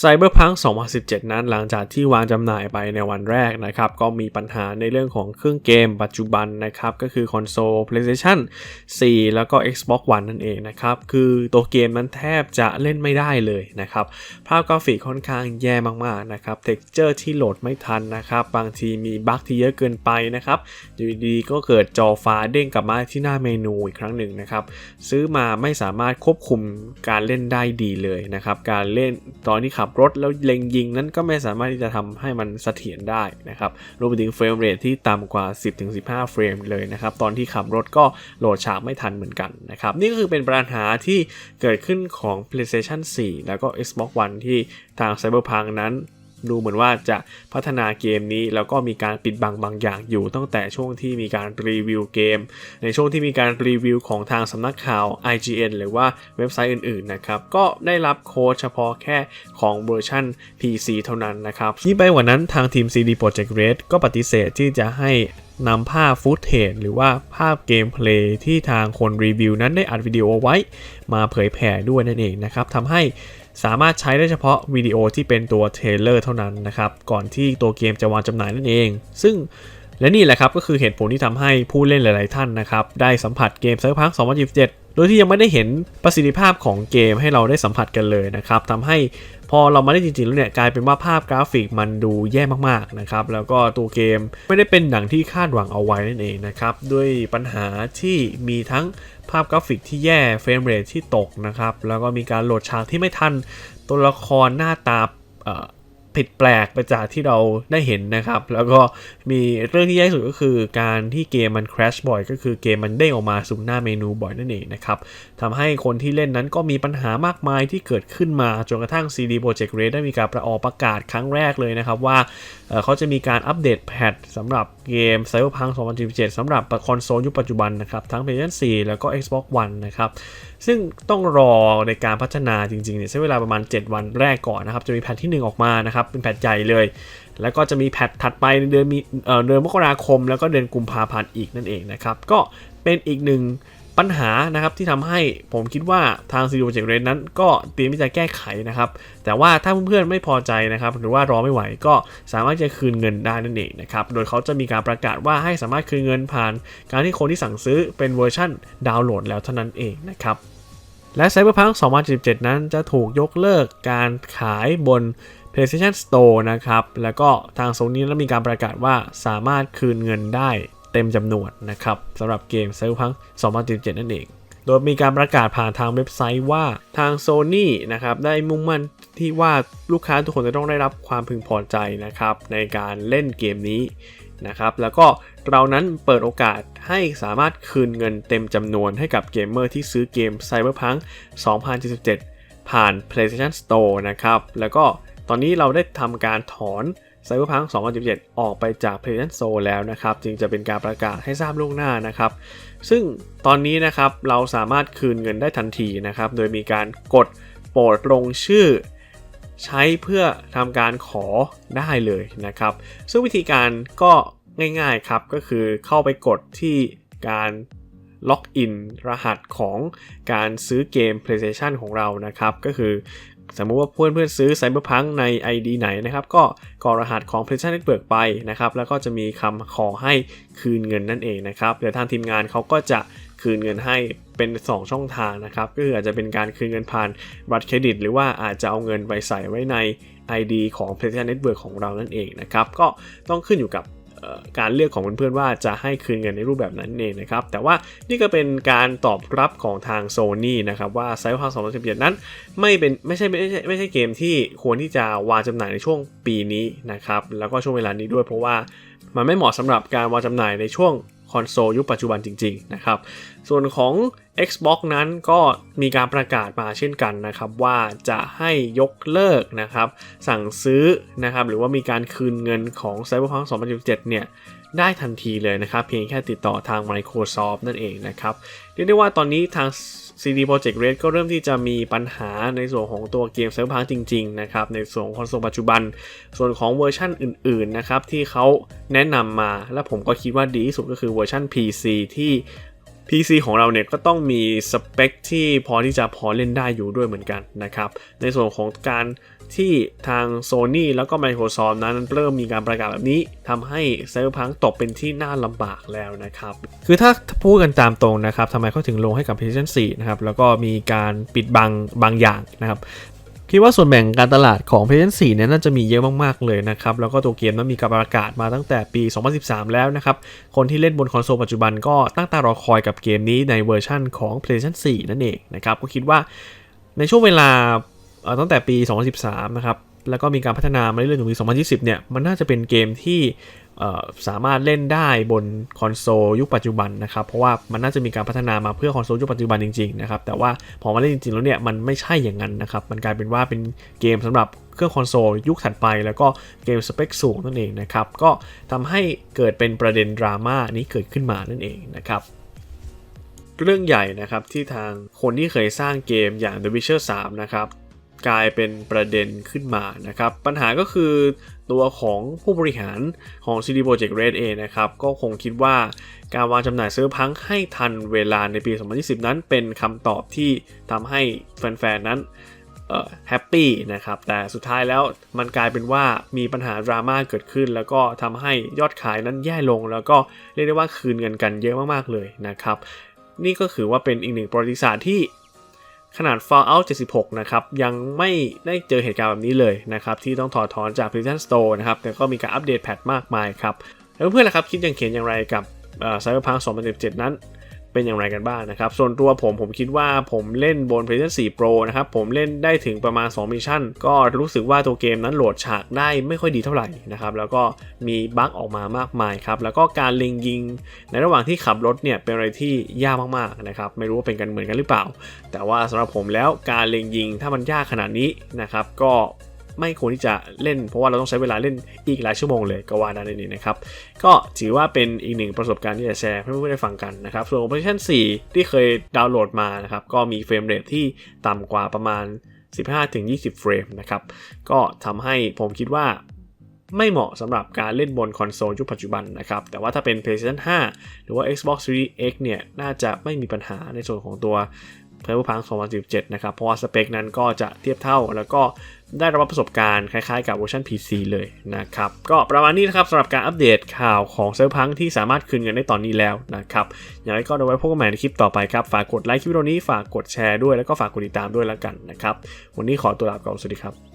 Cyberpunk 2017 นั้นหลังจากที่วางจำหน่ายไปในวันแรกนะครับ ก็มีปัญหาในเรื่องของเครื่องเกมปัจจุบันนะครับ ก็คือคอนโซล PlayStation 4 แล้วก็ Xbox One นั่นเองนะครับ คือตัวเกมนั้นแทบจะเล่นไม่ได้เลยนะครับ ภาพกราฟิกค่อนข้างแย่มากๆนะครับเท็กเจอร์ที่โหลดไม่ทันนะครับ บางทีมีบั๊กที่เยอะเกินไปนะครับ อยู่ดีๆก็เกิดจอฟ้าเด้งกลับมาที่หน้าเมนูอีกครั้งหนึ่งนะครับซื้อมาไม่สามารถควบคุมการเล่นได้ดีเลยนะครับการเล่นตอนที่ขับับรถแล้วเล็งยิงนั้นก็ไม่สามารถที่จะทำให้มันเสถียรได้นะครับรวมไปถึงเฟรมเรทที่ต่ำกว่า 10-15 เฟรมเลยนะครับตอนที่ขับรถก็โหลดฉากไม่ทันเหมือนกันนะครับนี่ก็คือเป็นปัญหาที่เกิดขึ้นของ PlayStation 4 แล้วก็ Xbox One ที่ทาง Cyberpunk นั้น ดูเหมือนว่าจะพัฒนาเกมนี้แล้วก็มีการปิดบังบางอย่างอยู่ ตั้งแต่ช่วงที่มีการรีวิวเกม ในช่วงที่มีการรีวิวของทางสำนักข่าว IGN หรือว่าเว็บไซต์อื่นๆนะครับก็ได้รับโค้ดเฉพาะแค่ของเวอร์ชัน PC เท่านั้นนะครับที่ไปกว่านั้นทางทีม CD Projekt Red ก็ปฏิเสธที่จะให้นำภาพฟุตเทจหรือว่าภาพเกมเพลย์ที่ทางคนรีวิวนั้นได้อัดวิดีโอไว้ มาเผยแผ่ด้วยนั่นเองนะครับทำให้ สามารถใช้ได้เฉพาะวิดีโอที่เป็นตัวเทเลอร์เท่านั้นนะครับ ก่อนที่ตัวเกมจะวางจำหน่ายนั่นเอง ซึ่งและนี่แหละครับก็คือเหตุผลที่ทำให้ผู้เล่นหลาย ๆ ท่านนะครับ ได้สัมผัสเกม Cyberpunk 2077 โดยที่ยังไม่ได้เห็นประสิทธิภาพของเกมให้เราได้สัมผัสกันเลยนะครับทำให้พอเรามาได้จริงๆแล้วเนี่ยกลายเป็นว่าภาพกราฟิกมันดูแย่มากๆนะครับแล้วก็ตัวเกมไม่ได้เป็นอย่างที่คาดหวังเอาไว้นั่นเองนะครับด้วยปัญหาที่มีทั้งภาพกราฟิกที่แย่เฟรมเรทที่ตกนะครับแล้วก็มีการโหลดฉากที่ไม่ทันตัวละครหน้าตา ผิดแปลกไปจากที่เราได้เห็นนะครับ แล้วก็มีเรื่องที่แย่สุดก็คือการที่เกมมัน crash บ่อย ก็คือเกมมันเด้งออกมาสู่หน้าเมนูบ่อยนั่นเองนะครับทำให้คนที่เล่นนั้นก็มีปัญหามากมายที่เกิดขึ้นมาจนกระทั่ง CD Projekt Red ได้มีการประออกประกาศครั้งแรกเลยนะครับว่าเขาจะมีการอัปเดตแพทสำหรับเกม Cyberpunk 2077สำหรับคอนโซลยุคปัจจุบันนะครับทั้ง PlayStation 4 แล้วก็ Xbox One นะครับ ซึ่งต้องรอในการพัฒนาจริงๆเนี่ยใช้เวลาประมาณ 7 วันแรกก่อนนะครับจะมีแพทที่ 1 ออกมานะครับเป็นแพทใหญ่เลย แล้วก็จะมีแพทถัดไปในเดือนมีเดือนมกราคม แล้วก็เดือนกุมภาพันธ์อีกนั่นเองนะครับก็เป็นอีกหนึ่งปัญหานะครับที่ทำให้ผมคิดว่าทางซีดีโปรเจกเรนนั้นก็เตรียมที่จะแก้ไขนะครับ แต่ว่าถ้าเพื่อนๆไม่พอใจนะครับ หรือว่ารอไม่ไหวก็สามารถจะคืนเงินได้นั่นเองนะครับ โดยเขาจะมีการประกาศว่าให้สามารถคืนเงินผ่าน การที่คนที่สั่งซื้อเป็นเวอร์ชั่นดาวน์โหลดแล้วเท่านั้นเองนะครับ และ Cyberpunk 2077 นั้นจะถูกยกเลิกการขายบน PlayStation Store นะครับ แล้วก็ทาง Sony แล้วมีการประกาศว่าสามารถคืนเงินได้เต็มจำนวนนะครับสำหรับเกม Cyberpunk 2077 นั่นเอง โดยมีการประกาศผ่านทางเว็บไซต์ว่าทาง Sony นะครับได้มุ่งมั่นที่ว่าลูกค้าทุกคนจะต้องได้รับความพึงพอใจนะครับในการเล่นเกมนี้ นะครับแล้วก็เรานั้นเปิดโอกาสให้สามารถคืนเงินเต็มจำนวนให้กับเกมเมอร์ที่ซื้อเกม Cyberpunk 2077 ผ่าน PlayStation Store นะครับแล้วก็ตอนนี้เราได้ทำการถอน Cyberpunk 2077 ออกไปจาก PlayStation Store แล้วนะครับจึงจะเป็นการประกาศให้ทราบล่วงหน้านะครับ ซึ่งตอนนี้นะครับเราสามารถคืนเงินได้ทันทีนะครับโดยมีการกดโปรดลงชื่อ ใช้เพื่อทำการขอได้เลยนะครับ ซึ่งวิธีการก็ง่ายๆครับก็คือเข้าไปกดที่การล็อกอินรหัสของการซื้อเกม PlayStation ของเรานะครับ ก็คือสมมุติว่าเพื่อนเพื่อนซื้อ Cyberpunk ใน ID ไหนนะครับ ก็กรอรหัสของ PlayStation Network ไปนะครับ แล้วก็จะมีคำขอให้คืนเงินนั่นเองนะครับ เดี๋ยวทางทีมงานเขาก็จะ คืนเงินให้เป็น 2 ช่องทางนะครับ ก็คืออาจจะเป็นการคืนเงินผ่านบัตรเครดิต หรือว่าอาจจะเอาเงินไปใส่ไว้ใน ID ของ PlayStation Network ของเรานั่นเองนะครับ ก็ต้องขึ้นอยู่กับการเลือกของเพื่อนๆว่าจะให้คืนเงินในรูปแบบนั้นเองนะครับ แต่ว่านี่ก็เป็นการตอบรับของทาง Sony นะครับ ว่า Cyberpunk 2077นั้นไม่เป็นไม่ใช่ไม่ใช่ไม่ใช่เกมที่ควรที่จะวางจำหน่ายในช่วงปีนี้นะครับ แล้วก็ช่วงเวลานี้ด้วยเพราะว่ามันไม่เหมาะสำหรับการวางจำหน่ายในช่วง คอนโซลยุคปัจจุบันจริงๆนะครับ ส่วนของ Xbox นั้นก็มีการประกาศมาเช่นกันนะครับ ว่าจะให้ยกเลิกนะครับ สั่งซื้อนะครับ หรือว่ามีการคืนเงินของ Cyberpunk 2077 เนี่ยได้ทันทีเลยนะครับ เพียงแค่ติดต่อทาง Microsoft นั่นเองนะครับเรียกได้ว่าตอนนี้ทาง CD Projekt Red ก็เริ่มที่จะมีปัญหาในส่วนของตัวเกมเซิร์ฟเพางจริง ๆ นะครับ ในส่วนของคอนโซลปัจจุบัน ส่วนของเวอร์ชันอื่น ๆ นะครับ ที่เขาแนะนำมา และผมก็คิดว่าดีที่สุดก็คือเวอร์ชัน PC ที่ PC ของเราเนี่ยก็ต้องมีสเปคที่พอที่จะพอเล่นได้อยู่ด้วยเหมือนกันนะครับ ในส่วนของการที่ทาง Sony แล้วก็ Microsoft นั้นเริ่มมีการประกาศแบบนี้ทำให้ไซเบอร์พังตกเป็นที่น่าลำบากแล้วนะครับ คือถ้าพูดกันตามตรงนะครับทำไมเขาถึงลงให้กับ PlayStation 4 นะครับ แล้วก็มีการปิดบังบางอย่างนะครับคิดว่าส่วนแบ่งการตลาดของ PlayStation 4เนี่ยน่าจะมีเยอะมาก ๆ เลยนะครับ แล้วก็ตัวเกมนั้นมีการประกาศมาตั้งแต่ปี 2013 แล้วนะครับ คนที่เล่นบนคอนโซลปัจจุบันก็ตั้งตารอคอยกับเกมนี้ในเวอร์ชั่นของ PlayStation 4 นั่นเองนะครับ ก็คิดว่าในช่วงเวลา ตั้งแต่ปี 2013 นะครับ แล้วก็มีการพัฒนามาเรื่อยๆถึงปี 2020 เนี่ย มันน่าจะเป็นเกมที่สามารถเล่นได้บนคอนโซลยุคปัจจุบันนะครับ เพราะว่ามันน่าจะมีการพัฒนามาเพื่อคอนโซลยุคปัจจุบันจริงๆนะครับ แต่ว่าพอมาเล่นจริงๆแล้วเนี่ยมันไม่ใช่อย่างนั้นนะครับ มันกลายเป็นว่าเป็นเกมสำหรับเครื่องคอนโซลยุคถัดไป แล้วก็เกมสเปคสูงนั่นเองนะครับ ก็ทำให้เกิดเป็นประเด็นดราม่านี้เกิดขึ้นมานั่นเองนะครับเรื่องใหญ่นะครับที่ทางคนที่เคยสร้างเกมอย่าง The Witcher 3 นะครับ กลายเป็นประเด็นขึ้นมานะครับ ปัญหาก็คือตัวของผู้บริหารของ CD Projekt Red เองนะครับ ก็คงคิดว่าการวางจำหน่ายซื้อพังให้ทันเวลาในปี 2020 นั้นเป็นคำตอบที่ทำให้แฟน ๆ นั้นแฮปปี้นะครับ แต่สุดท้ายแล้วมันกลายเป็นว่ามีปัญหาดราม่าเกิดขึ้น แล้วก็ทำให้ยอดขายนั้นแย่ลง แล้วก็เรียกได้ว่าคืนเงินกันเยอะมากๆเลยนะครับ นี่ก็คือว่าเป็นอีกหนึ่งประวัติศาสตร์ที่ ขนาด Fallout 76 นะครับ ยังไม่ได้เจอเหตุการณ์แบบนี้เลยนะครับ ที่ต้องถอดถอนจาก PlayStation Store นะครับ แต่ก็มีการอัปเดตแพทมากมายครับ แล้วเพื่อนๆล่ะครับ คิดยังเขียนอย่างไรกับ Cyberpunk 2077 นั้น เป็นอย่างไรกันบ้างนะครับ ส่วนตัวผมผมคิดว่าผมเล่นบน PlayStation 4 Pro นะครับ ผมเล่นได้ถึงประมาณ 2 มิชชั่น ก็รู้สึกว่าตัวเกมนั้นโหลดฉากได้ไม่ค่อยดีเท่าไหร่นะครับ แล้วก็มีบั๊กออกมามากมายครับ แล้วก็การเล็งยิง ในระหว่างที่ขับรถเนี่ยเป็นอะไรที่ยากมากๆนะครับ ไม่รู้ว่าเป็นกันเหมือนกันหรือเปล่า แต่ว่าสำหรับผมแล้วการเล็งยิงถ้ามันยากขนาดนี้นะครับก็ ไม่ควรที่จะเล่น เพราะว่าเราต้องใช้เวลาเล่นอีกหลายชั่วโมงเลยก็ว่าได้นี่นะครับ ก็ถือว่าเป็นอีกหนึ่งประสบการณ์ที่จะแชร์ให้เพื่อนๆได้ฟังกันนะครับ ส่วน PlayStation 4 ที่เคยดาวน์โหลดมานะครับก็มีเฟรมเรทที่ต่ำกว่าประมาณ 15-20 เฟรมนะครับก็ทำให้ผมคิดว่าไม่เหมาะสำหรับการเล่นบนคอนโซลยุคปัจจุบันนะครับ แต่ว่าถ้าเป็น PlayStation 5 หรือว่า Xbox Series X เนี่ย น่าจะไม่มีปัญหาในส่วนของตัว Cyberpunk 2017 นะครับ เพราะว่าสเปคนั้นก็จะเทียบเท่าแล้วก็ได้รับประสบการณ์คล้ายๆกับเวอร์ชัน PC เลยนะครับ ก็ประมาณนี้นะครับสำหรับการอัปเดตข่าวของเซิร์ฟพังที่สามารถคืนเงินได้ตอนนี้แล้วนะครับ อย่างไรก็เอาไว้พบกันใหม่ในคลิปต่อไปครับ ฝากกดไลค์คลิปวิดีโอนี้ฝากกดแชร์ด้วยแล้วก็ฝากกดติดตามด้วยแล้วกันนะครับ วันนี้ขอตัวลาไปก่อนสวัสดีครับ